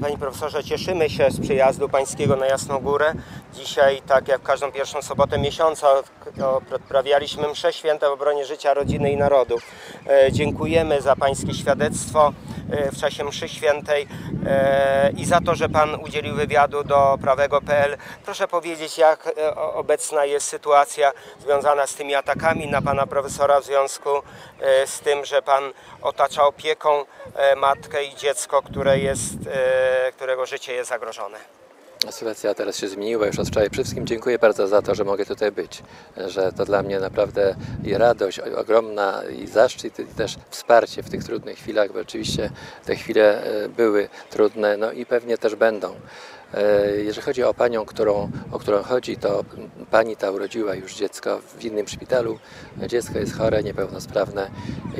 Panie profesorze, cieszymy się z przyjazdu pańskiego na Jasną Górę. Dzisiaj, tak jak każdą pierwszą sobotę miesiąca, odprawialiśmy mszę święte w obronie życia, rodziny i narodu. E, dziękujemy za pańskie świadectwo w czasie mszy świętej e, i za to, że pan udzielił wywiadu do prawego.pl. Proszę powiedzieć, jak obecna jest sytuacja związana z tymi atakami na pana profesora w związku z tym, że pan otacza opieką matkę i dziecko, które jest, którego życie jest zagrożone. Sytuacja teraz się zmieniła już od wczoraj. Przede wszystkim dziękuję bardzo za to, że mogę tutaj być, że to dla mnie naprawdę i radość ogromna i zaszczyt i też wsparcie w tych trudnych chwilach, bo oczywiście te chwile e, były trudne, no i pewnie też będą. E, jeżeli chodzi o panią, którą, o którą chodzi, to pani ta urodziła już dziecko w innym szpitalu. Dziecko jest chore, niepełnosprawne.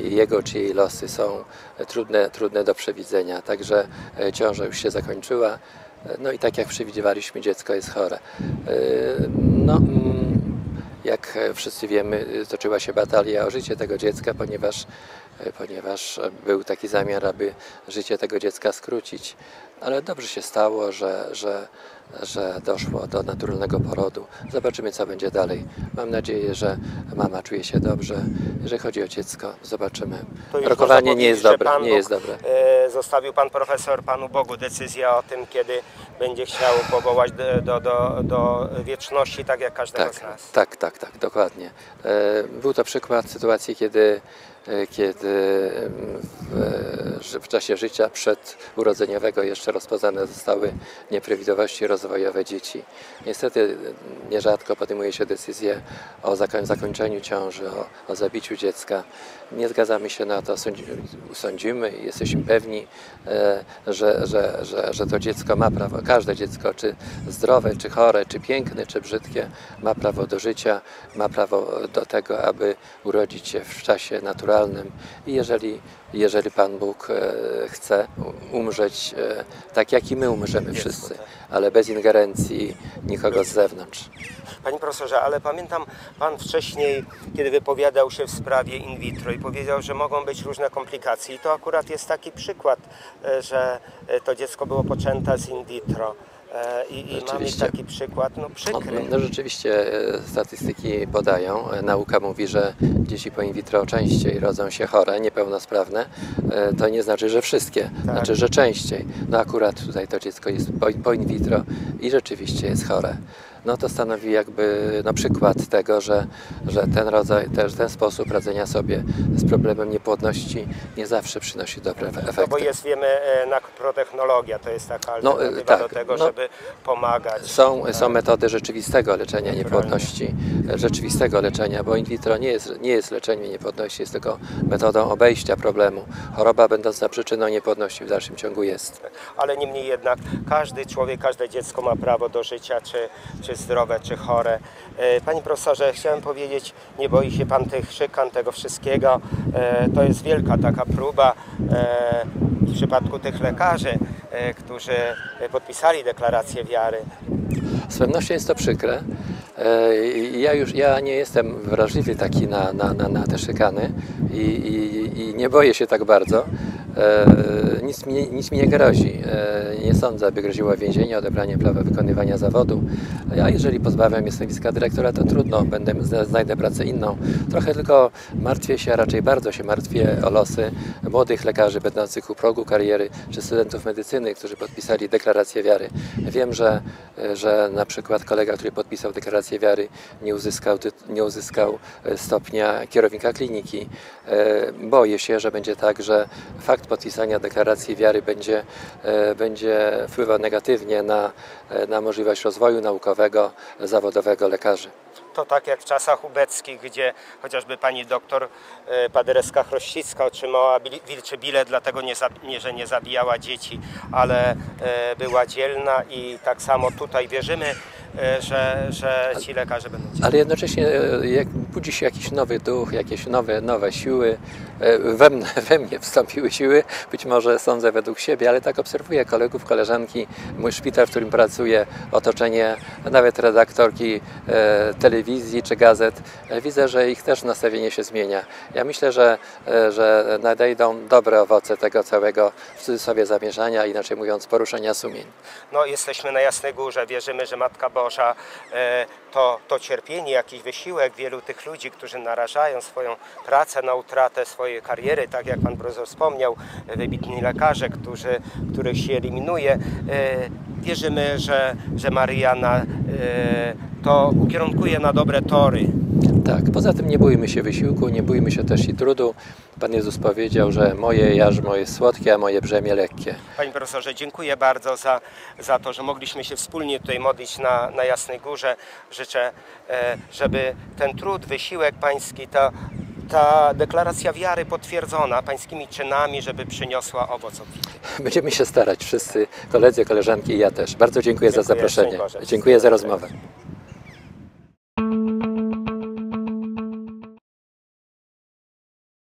Jego czy jej losy są trudne, trudne do przewidzenia. Także e, ciąża już się zakończyła. No i tak jak przewidywaliśmy, dziecko jest chore. E, no, mm, jak wszyscy wiemy, toczyła się batalia o życie tego dziecka, ponieważ, ponieważ był taki zamiar, aby życie tego dziecka skrócić. Ale dobrze się stało, że, że że doszło do naturalnego porodu. Zobaczymy, co będzie dalej. Mam nadzieję, że mama czuje się dobrze. Jeżeli chodzi o dziecko, zobaczymy. Rokowanie nie jest dobre. Nie jest dobre. E, zostawił pan profesor panu Bogu decyzję o tym, kiedy będzie chciał powołać do, do, do, do wieczności, tak jak każdego tak, z nas. Tak, tak, tak, dokładnie. E, był to przykład sytuacji, kiedy E, kiedy w, w czasie życia przedurodzeniowego jeszcze rozpoznane zostały nieprawidłowości rozwojowe dzieci. Niestety nierzadko podejmuje się decyzję o zakończeniu ciąży, o, o zabiciu dziecka. Nie zgadzamy się na to, sądzimy jesteśmy pewni, e, że, że, że, że to dziecko ma prawo, każde dziecko, czy zdrowe, czy chore, czy piękne, czy brzydkie, ma prawo do życia, ma prawo do tego, aby urodzić się w czasie naturalnym i jeżeli, jeżeli Pan Bóg e, chce umrzeć e, tak, jak i my umrzemy wszyscy, ale bez ingerencji nikogo z zewnątrz. Panie profesorze, ale pamiętam Pan wcześniej, kiedy wypowiadał się w sprawie in vitro i powiedział, że mogą być różne komplikacje. I to akurat jest taki przykład, e, że to dziecko było poczęte z in vitro. E, I, i mamy taki przykład, no przykry. No, rzeczywiście e, statystyki podają. E, nauka mówi, że dzieci po in vitro częściej rodzą się chore, niepełnosprawne. To nie znaczy, że wszystkie, tak. znaczy, że częściej. No akurat tutaj to dziecko jest po in vitro i rzeczywiście jest chore no to stanowi jakby no, przykład tego, że, że ten rodzaj, też ten sposób radzenia sobie z problemem niepłodności nie zawsze przynosi dobre efekty. No bo jest, wiemy, e, naprotechnologia to jest taka no, alternatywa no, tak, do tego, no, żeby pomagać. Są, są metody rzeczywistego leczenia niepłodności, rzeczywistego leczenia, bo in vitro nie jest, nie jest leczeniem niepłodności, jest tylko metodą obejścia problemu. Choroba będąca przyczyną niepłodności w dalszym ciągu jest. Ale niemniej jednak każdy człowiek, każde dziecko ma prawo do życia, czy, czy zdrowe, czy chore. E, panie profesorze, chciałem powiedzieć, nie boi się Pan tych szykan, tego wszystkiego. E, to jest wielka taka próba e, w przypadku tych lekarzy, którzy podpisali deklarację wiary. Z pewnością jest to przykre. Ja już ja nie jestem wrażliwy taki na, na, na, na te szykany i, i, i nie boję się tak bardzo. E, nic mi, nic mi nie grozi. E, nie sądzę, aby groziło więzienie, odebranie prawa wykonywania zawodu. A jeżeli pozbawiam mnie stanowiska dyrektora, to trudno, będę, znajdę pracę inną. Trochę tylko martwię się, a raczej bardzo się martwię o losy młodych lekarzy będących u progu kariery, czy studentów medycyny, którzy podpisali deklarację wiary. Wiem, że, że na przykład kolega, który podpisał deklarację wiary, nie uzyskał, nie uzyskał stopnia kierownika kliniki. E, boję się, że będzie tak, że fakt podpisania deklaracji wiary będzie, e, będzie wpływał negatywnie na, e, na możliwość rozwoju naukowego, zawodowego lekarzy. To tak jak w czasach ubeckich, gdzie chociażby pani doktor e, Paderewska-Chrościcka otrzymała wilczy bilet, dlatego nie, nie, że nie zabijała dzieci, ale była dzielna i tak samo tutaj wierzymy, że, że ci lekarze będą. Ale jednocześnie jak budzi się jakiś nowy duch, jakieś nowe, nowe siły, we mnie, we mnie wstąpiły siły, być może sądzę według siebie, ale tak obserwuję kolegów, koleżanki, mój szpital, w którym pracuję, otoczenie, nawet redaktorki e, telewizji, czy gazet, e, widzę, że ich też nastawienie się zmienia. Ja myślę, że, e, że nadejdą dobre owoce tego całego w cudzysłowie zamierzania, inaczej mówiąc poruszenia sumień. No, jesteśmy na Jasnej Górze, wierzymy, że Matka Boża e, to, to cierpienie, jakiś wysiłek wielu tych ludzi, którzy narażają swoją pracę na utratę swojej kariery, tak jak Pan Profesor wspomniał, wybitni lekarze, którzy, których się eliminuje. E, wierzymy, że, że Maryja na, e, to ukierunkuje na dobre tory. Tak, poza tym nie bójmy się wysiłku, nie bójmy się też i trudu. Pan Jezus powiedział, że moje jarzmo jest słodkie, a moje brzemię lekkie. Panie profesorze, dziękuję bardzo za, za to, że mogliśmy się wspólnie tutaj modlić na, na Jasnej Górze. Życzę, e, żeby ten trud, wysiłek pański, ta, ta deklaracja wiary potwierdzona pańskimi czynami, żeby przyniosła owoc obfity. Będziemy się starać wszyscy, koledzy, koleżanki i ja też. Bardzo dziękuję, za Dziękuję, zaproszenie. szczęść Boże. Dziękuję za rozmowę.